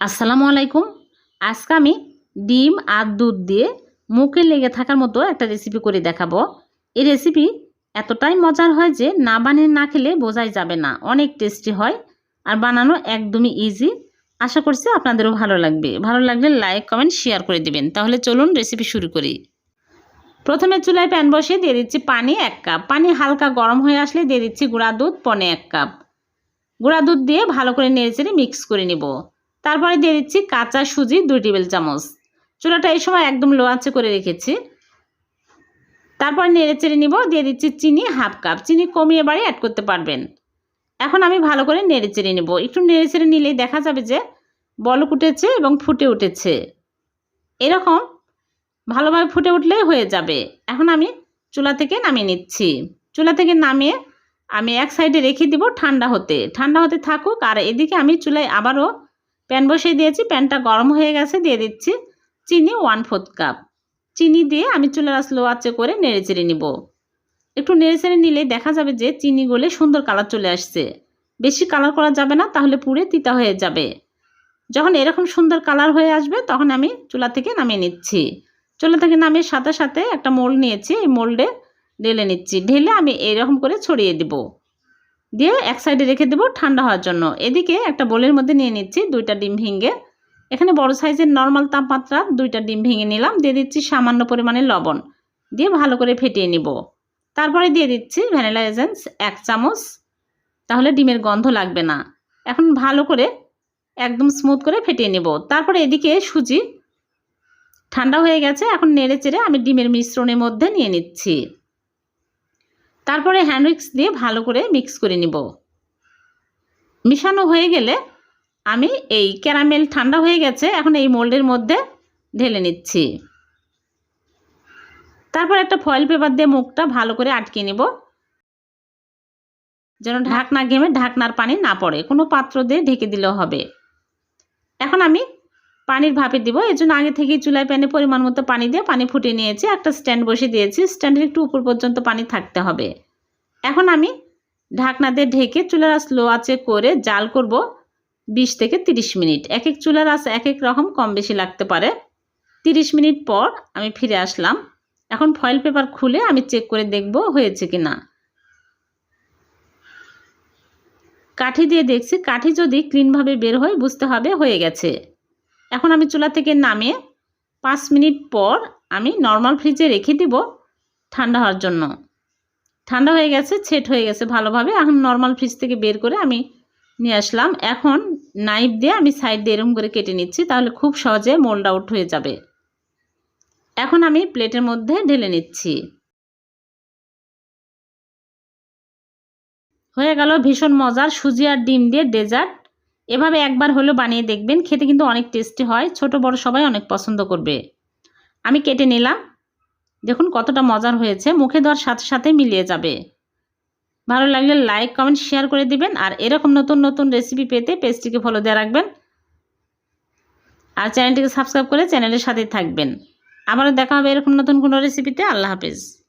আসসালামু আলাইকুম। আজকে আমি ডিম আর দুধ দিয়ে মুখে লেগে থাকার মতো একটা রেসিপি করে দেখাবো। এই রেসিপি এতটাই মজার হয় যে না বানিয়ে না খেলে বোঝাই যাবে না। অনেক টেস্টি হয় আর বানানো একদমই ইজি আশা করছি আপনাদেরও ভালো লাগবে। ভালো লাগলে লাইক কমেন্ট শেয়ার করে দিবেন। তাহলে চলুন রেসিপি শুরু করি। প্রথমে চুলায় প্যান বসিয়ে দিয়ে দিচ্ছি পানি এক কাপ পানি হালকা গরম হয়ে আসলে দিয়ে দিচ্ছি গুঁড়া দুধ, পনে এক কাপ গুঁড়া দুধ দিয়ে ভালো করে নেড়েচেড়ে মিক্স করে নিব। তারপরে দিয়ে দিচ্ছি কাঁচা সুজি দুই টেবিল চামচ। চুলাটা এই সময় একদম লো আঁচে করে রেখেছি। তারপর নেড়ে চেড়ে নিব, দিয়ে দিচ্ছি চিনি হাফ কাপ। চিনি কমিয়ে বাড়ি অ্যাড করতে পারবেন। এখন আমি ভালো করে নেড়ে চেড়ে নেব। একটু নেড়ে চেড়ে নিলেই দেখা যাবে যে বলক উঠেছে এবং ফুটে উঠেছে। এরকম ভালোভাবে ফুটে উঠলেই হয়ে যাবে। এখন আমি চুলা থেকে নামিয়ে নিচ্ছি। চুলা থেকে নামিয়ে আমি এক সাইডে রেখে দিব ঠান্ডা হতে। ঠান্ডা হতে থাকুক আর এদিকে আমি চুলায় আবারও প্যান বসিয়ে দিয়েছি, প্যানটা গরম হয়ে গেছে, দিয়ে দিচ্ছি চিনি ওয়ান ফোর্থ কাপ চিনি দিয়ে আমি চুলার স্লো আঁচে করে নেড়ে চেড়ে নিব। একটু নেড়ে চেড়ে নিলে দেখা যাবে যে চিনি গলে সুন্দর কালার চলে আসছে। বেশি কালার করা যাবে না, তাহলে পুড়ে তিতা হয়ে যাবে। যখন এরকম সুন্দর কালার হয়ে আসবে, তখন আমি চুলা থেকে নামিয়ে নিচ্ছি। চুলা থেকে নামিয়ে সাথে সাথে একটা মোল্ড নিয়েছি, এই মোল্ডে ঢেলে নিচ্ছি। ঢেলে আমি এইরকম করে ছড়িয়ে দিব। দিয়ে এক সাইডে রেখে দেবো ঠান্ডা হওয়ার জন্য। এদিকে একটা বোলের মধ্যে নিয়ে নিচ্ছি দুইটা ডিম ভেঙে। এখানে বড় সাইজের নর্মাল তাপমাত্রা দুইটা ডিম ভেঙে নিলাম, দিয়ে দিচ্ছি সামান্য পরিমাণে লবণ। দিয়ে ভালো করে ফেটিয়ে নিব। তারপরে দিয়ে দিচ্ছি ভ্যানিলা এজেন্স এক চামচ। তাহলে ডিমের গন্ধ লাগবে না। এখন ভালো করে একদম স্মুথ করে ফেটিয়ে নেব। তারপরে এদিকে সুজি। ঠান্ডা হয়ে গেছে, এখন নেড়ে চেড়ে আমি ডিমের মিশ্রণের মধ্যে নিয়ে নিচ্ছি। তারপরে হ্যান্ড উইক্স দিয়ে ভালো করে মিক্স করে নিব। মিশানো হয়ে গেলে আমি এই ক্যারামেল ঠান্ডা হয়ে গেছে, এখন এই মোল্ডের মধ্যে ঢেলে নিচ্ছি। তারপর একটা ফয়েল পেপার দিয়ে মুখটা ভালো করে আটকে নিব। যেন ঢাকনা ঘেমে ঢাকনার পানি না পড়ে, কোনো পাত্র দিয়ে ঢেকে দিলেও হবে। এখন আমি পানির ভাপে দিব। এর জন্য আগে থেকেই চুলায় প্যানে পরিমাণ মতো পানি দিয়ে পানি ফুটিয়ে নিয়েছি। একটা স্ট্যান্ড বসে দিয়েছি। স্ট্যান্ডের একটু উপর পর্যন্ত পানি থাকতে হবে। এখন আমি ঢাকনা দিয়ে ঢেকে চুলার আঁচ লো আঁচে করে জাল করব বিশ থেকে তিরিশ মিনিট। এক এক চুলার আঁচ এক এক রকম, কম বেশি লাগতে পারে। তিরিশ মিনিট পর আমি ফিরে আসলাম। এখন ফয়েল পেপার খুলে আমি চেক করে দেখব হয়েছে কি না কাঠি দিয়ে দেখছি। কাঠি যদি ক্লিনভাবে বের হয়, বুঝতে হবে, হয়ে গেছে। এখন আমি চুলা থেকে নামিয়ে পাঁচ মিনিট পর আমি নর্মাল ফ্রিজে রেখে দিব ঠান্ডা হওয়ার জন্য। ঠান্ডা হয়ে গেছে, ছেট হয়ে গেছে ভালোভাবে। এখন নর্মাল ফ্রিজ থেকে বের করে আমি নিয়ে আসলাম। এখন নাইফ দিয়ে আমি সাইড দিয়ে এরম করে কেটে নিচ্ছি, তাহলে খুব সহজে মোল্ড আউট হয়ে যাবে। এখন আমি প্লেটের মধ্যে ঢেলে নিচ্ছি। হয়ে গেল ভীষণ মজার সুজি আর ডিম দিয়ে ডেজার্ট এভাবে একবার হলেও বানিয়ে দেখবেন, খেতে কিন্তু অনেক টেস্টি হয়, ছোট বড় সবাই অনেক পছন্দ করবে। আমি কেটে নিলাম। দেখুন কতটা মজার হয়েছে, মুখে দেওয়ার সাথে সাথে মিলিয়ে যাবে। ভালো লাগলে লাইক কমেন্ট শেয়ার করে দিবেন আর এরকম নতুন নতুন রেসিপি পেতে পেজটিকে ফলো দিয়ে রাখবেন। আর চ্যানেলটিকে সাবস্ক্রাইব করে চ্যানেলের সাথেই থাকবেন। আবারও দেখা হবে এরকম নতুন কোনো রেসিপিতে আল্লাহ হাফেজ।